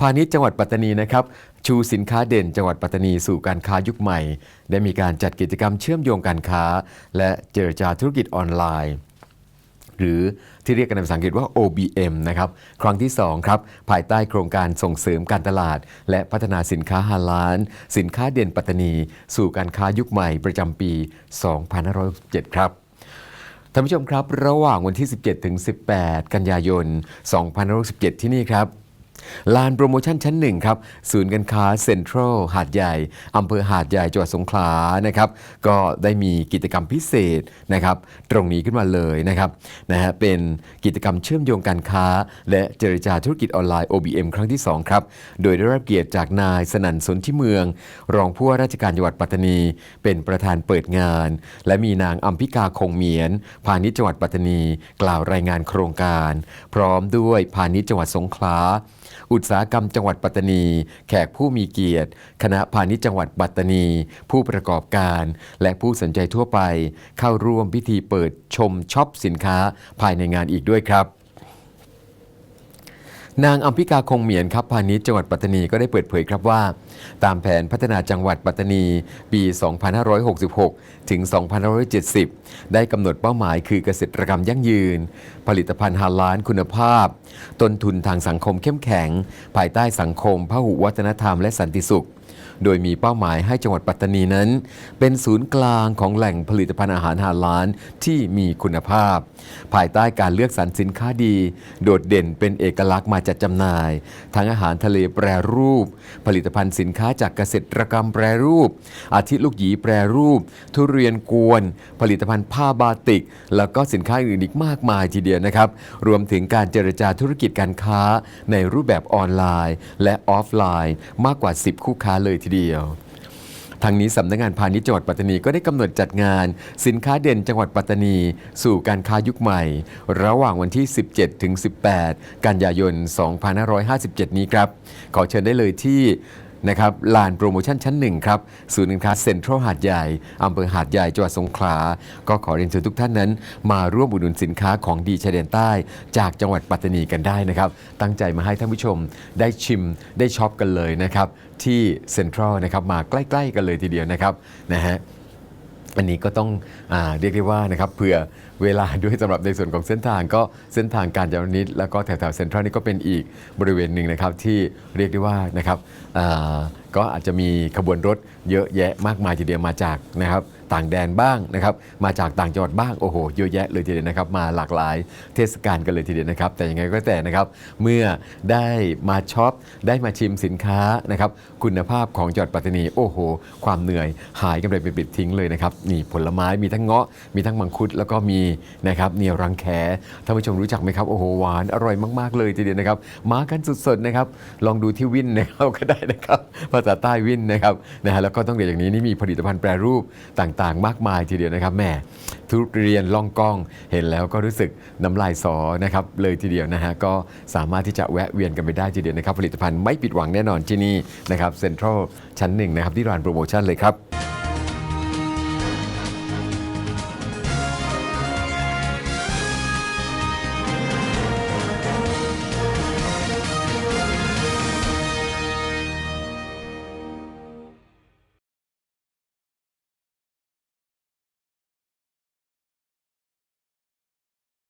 พาณิชย์จังหวัดปัตตานีนะครับชูสินค้าเด่นจังหวัดปัตตานีสู่การค้ายุคใหม่ ได้มีการจัดกิจกรรมเชื่อมโยงการค้า และเจรจาธุรกิจออนไลน์ หรือที่เรียกกันในภาษาอังกฤษว่า OBM นะครับครั้งที่ 2 ครับ ภายใต้โครงการส่งเสริมการตลาด และพัฒนาสินค้าฮาลาลสินค้าเด่นปัตตานี สู่การค้ายุคใหม่ประจำปี 2567 ครับท่านผู้ชมครับ ระหว่างวันที่ 17 ถึง 18 กันยายน 2567 ที่นี่ครับ ลานโปรโมชั่นชั้นหนึ่งครับ ศูนย์การค้าเซ็นทรัลหาดใหญ่อำเภอหาดใหญ่จังหวัดสงขลานะครับ ก็ได้มีกิจกรรมพิเศษนะครับ ตรงนี้ขึ้นมาเลยนะครับนะฮะเป็นกิจกรรมเชื่อมโยงการค้า และเจรจาธุรกิจออนไลน์ OBM ครั้งที่ 2 ครับ โดยได้รับเกียรติจากนายสนั่นสนที่เมือง รองผู้ว่าราชการจังหวัดปัตตานี เป็นประธานเปิดงาน และมีนางอัมพิกาคงเมียน พาณิชย์จังหวัดปัตตานี กล่าวรายงานโครงการ พร้อมด้วยพาณิชย์จังหวัดสงขลาอุตสาหกรรมจังหวัดปัตตานี แขกผู้มีเกียรติ คณะพาณิชย์จังหวัดปัตตานี ผู้ประกอบการ และผู้สนใจทั่วไป เข้าร่วมพิธีเปิดชมช็อปสินค้าภายในงานอีกด้วยครับ นางอัมพิกาคงเหมียนครับพาณิชย์จังหวัดปัตตานีก็ได้เปิดเผยครับว่า ตามแผนพัฒนาจังหวัดปัตตานีปี 2566 ถึง 2570 ได้กำหนดเป้าหมายคือเกษตรกรรมยั่งยืน ผลิตภัณฑ์ฮาลาลคุณภาพ ต้นทุนทางสังคมเข้มแข็ง ภายใต้สังคมพหุวัฒนธรรมและสันติสุข โดยมีเป้าหมายให้จังหวัดปัตตานีนั้น เป็นศูนย์กลางของแหล่งผลิตภัณฑ์อาหารฮาลาลที่มีคุณภาพ ภายใต้การเลือกสรรสินค้าดี โดดเด่นเป็นเอกลักษณ์มาจัดจำหน่าย ทั้งอาหารทะเลแปรรูป ผลิตภัณฑ์สินค้าจากเกษตรกรรมแปรรูป อาทิลูกหยีแปรรูป ทุเรียนกวน ผลิตภัณฑ์ผ้าบาติก แล้วก็สินค้าอื่นอีกมากมายทีเดียวนะครับ รวมถึงการเจรจาธุรกิจการค้าในรูปแบบออนไลน์ และออฟไลน์ มากกว่า 10 คู่ค้าเลยทีเดียวทางนี้สำนักงานพาณิชย์จังหวัดปัตตานีก็ได้กำหนดจัดงาน สินค้าเด่นจังหวัดปัตตานี สู่การค้ายุคใหม่ ระหว่างวันที่ 17 ถึง 18 กันยายน 2557 นี้ครับ ขอเชิญได้เลยที่ นะครับลานโปรโมชั่นชั้นหนึ่งครับศูนย์การค้าเซ็นทรัลหาดใหญ่อำเภอหาดใหญ่จังหวัดสงขลา ก็ขอเรียนเชิญทุกท่านนั้น มาร่วมอุดหนุนสินค้าของดีชายแดนใต้ จากจังหวัดปัตตานีกันได้นะครับ ตั้งใจมาให้ท่านผู้ชมได้ชิมได้ช็อปกันเลยนะครับที่เซ็นทรัลนะครับมาใกล้ ๆ กันเลยทีเดียวนะครับนะฮะ อันนี้ก็ต้องอเรียกได้ว่านะครับเผื่อเวลาด้วยสำหรับในส่วนของเส้นทางก็เส้นทางการจรานิดแล้วก็แถวแถวเซ็นทรัลนี่ก็เป็นอีกบริเวณหนึ่งนะครับที่เรียกได้ว่านะครับก็อาจจะมีขบวนรถเยอะแยะมากมายทีเดียวมาจากนะครับ ต่างแดนบ้างนะครับ มาจากต่างจังหวัดบ้างโอ้โหเยอะแยะเลยทีเดียวนะครับ มาหลากหลายเทศกาลกันเลยทีเดียวนะครับ แต่ยังไงก็แต่นะครับ เมื่อได้มาช็อปได้มาชิมสินค้านะครับ คุณภาพของจังหวัดปัตตานีโอ้โห ความเหนื่อยหายกันไปเป็นปิดทิ้งเลยนะครับนี่ผลไม้มีทั้งเงาะมีทั้งมังคุดแล้วก็มีนะครับเนียวรังแคท่านผู้ชมรู้จักไหมครับโอ้โหหวานอร่อยมากๆเลยทีเดียวนะครับ มากันสดๆนะครับ ลองดูที่วินนะครับก็ได้นะครับ ภาษาใต้วินนะครับนะฮะแล้วก็ต้องเรียนอย่างนี้นี่มีผลิตภัณฑ์แปรรูปต่างๆ มากมายทีเดียวนะครับแม่ทุเรียนล่องกล้องเห็นแล้วก็รู้สึกน้ำลายสอนะครับเลยทีเดียวนะฮะก็สามารถที่จะแวะเวียนกันไปได้ทีเดียวนะครับ ผลิตภัณฑ์ไม่ปิดหวังแน่นอนที่นี่นะครับเซ็นทรัลชั้นหนึ่งนะครับที่ร้านโปรโมชั่นเลยครับ